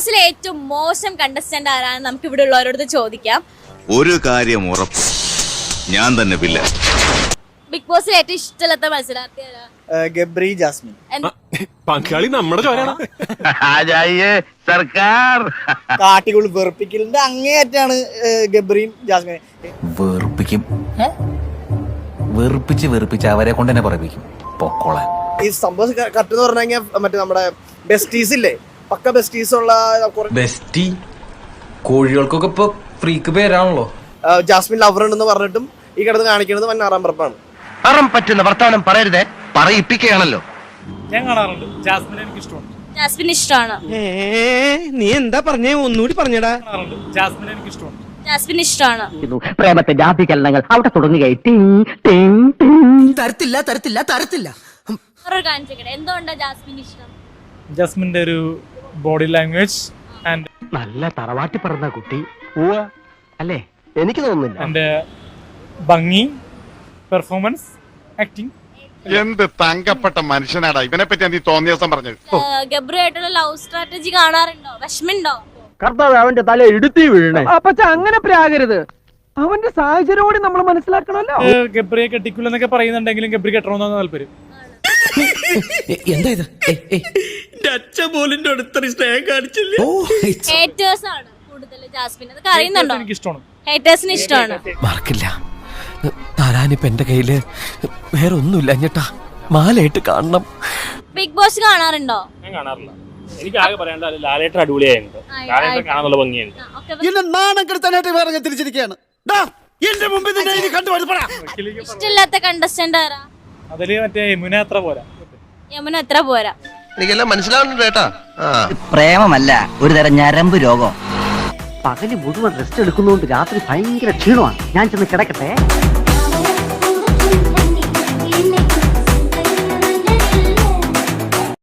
ബോസിലെ ഏറ്റവും മോശം കണ്ടസ്റ്റന്റ് ആരാണെന്ന് നമുക്ക് ഇവിടെ ഉള്ളവരോട് ചോദിക്കാം. ഒരു കാര്യം ഉറപ്പ്. ഞാൻ തന്നെ പില്ല ബിഗ് ബോസിൽ ഏറ്റവും ഇഷ്ടമില്ലാത്ത മത്സരാർത്ഥി ആരാ? ഗബ്രി ജാസ്മിൻ. എന്ത്- പങ്കാളി നമ്മുടെ ചോരാണ് സർക്കാർ. കാട്ടികൾ വെറുപ്പിക്കലിന്റെ അങ്ങേയറ്റാണ് ഏഹ്, ഗബ്രിയും ജാസ്മിൻ വെറുപ്പിക്കും. വെറുപ്പിച്ച് വെറുപ്പിച്ച് അവരെ കൊണ്ട് തന്നെ പറയിപ്പിക്കും. പൊക്കോളാൻ. ഈ സംഭവം കറക്റ്റ് എന്ന് പറഞ്ഞു കഴിഞ്ഞാൽ മറ്റേ നമ്മുടെ ബെസ്റ്റീസ് ഇല്ലേ? പക്ക ബെസ്റ്റീസ് ഉള്ള ബെസ്റ്റി കോഴികൾക്കൊക്കെ ഇപ്പൊ ഫ്രീക്ക് പേരാണല്ലോ. ജാസ്മിൻ ലവർ ഉണ്ടെന്ന് പറഞ്ഞിട്ടും ഈ കിടന്ന് കാണിക്കുന്നത് വൻ ആറാം പറപ്പാണ്. അറം പറ്റുന്ന വർത്താനം പറയരുതേ. പറയിപ്പിക്കുകയാണല്ലോ. ഞാൻ കാണാറുണ്ട്. ജാസ്മിനെ എനിക്ക് ഇഷ്ടമാണ്. ജാസ്മിൻ ഇഷ്ടമാണ്. നീ എന്താ പറഞ്ഞേ? ഒന്നുകൂടി പറഞ്ഞടാ. ജാസ്മിൻ എനിക്ക് ഇഷ്ടമാണ്. ജാസ്മിൻ ഇഷ്ടമാണ്. അവിടെ തുടങ്ങുകയായി. ടിങ് ടിങ് ടിങ്. തരത്തില്ല തരത്തില്ല തരത്തില്ല. കാണിച്ചേക്കട്ടെ എന്തുകൊണ്ടാ ജാസ്മിൻ ഇഷ്ടം? ജാസ്മിന്റെ ഒരു ബോഡി ലാംഗ്വേജ് ആൻഡ് നല്ല തറവാട്ടി പറഞ്ഞ കുട്ടി. അല്ലേ? എനിക്ക് തോന്നുന്നില്ല. ആൻഡ് ഭംഗി പെർഫോമൻസ് ആക്ടിങ് എന്ത് തങ്കപ്പെട്ട മനുഷ്യനാടാ. ഇവനെ പറ്റി നീ തോന്നിയ ദിവസം പറഞ്ഞത്? ലവ് സ്ട്രാറ്റജി കാണാറുണ്ടോ? വിഷമുണ്ടോ കർത്താവ് അവന്റെ തല ഇടുത്തി വീഴണേ. അപ്പച്ച അങ്ങനെ പ്രാകരുത്. അവന്റെ സാഹചര്യം നമ്മൾ മനസ്സിലാക്കണമല്ലോ. ഗബ്രിയെ കെട്ടിക്കില്ലെന്നൊക്കെ പറയുന്നുണ്ടെങ്കിലും ഗബ്രി കെട്ടണമെന്നാണ് താല്പര്യം. എന്താ ഇത്? ഓ ഹേറ്റേഴ്സ് ആണ് കൂടുതൽ ജാസ്മിൻ. അതൊക്കെ അറിയുന്നുണ്ടോ എനിക്ക് ഇഷ്ടമാണ്. ഹേറ്റേഴ്സിന് ഇഷ്ടമാണ് മാർക്കില്ല താരാനിപ്പ എന്റെ കയ്യിൽ വേറെ ഒന്നുമില്ല ഞെട്ടാ മാലയിട്ട് കാണണം. ബിഗ് ബോസ് കാണാറുണ്ടോ? ഞാൻ കാണാറില്ല. എനിക്ക് ആകെ പറയാനുള്ളത് ലാലേട്ടൻ അടിപൊളിയായിട്ടുണ്ട്. ആയി, ലാലേട്ടൻ കാണാനുള്ള ഭംഗിയുണ്ട്. ആ, ഒക്കെ എന്നെ നാണം കെടുത്താനായിട്ട് വേറെ തിരിച്ചിരിക്കുകയാണ്. എന്റെ മുമ്പിൽ നിന്ന് കണ്ടുപിടിപ്പടാ ഇഷ്ടമില്ലാത്ത കണ്ടസ്റ്റന്റ് ആരാ? അതിൽ മറ്റേ യമുന അത്ര പോരാ. യമുന എത്ര പോരാ? എനിക്കെല്ലാം മനസ്സിലാവുന്നുണ്ട് കേട്ടാ പ്രേമമല്ല ഒരു തരം ഞരമ്പ് രോഗം. പകൽ മുഴുവൻ റെസ്റ്റ് എടുക്കുന്നതുകൊണ്ട് രാത്രി ഭയങ്കര ക്ഷീണമാണ്. ഞാൻ ചെന്ന് കിടക്കട്ടെ.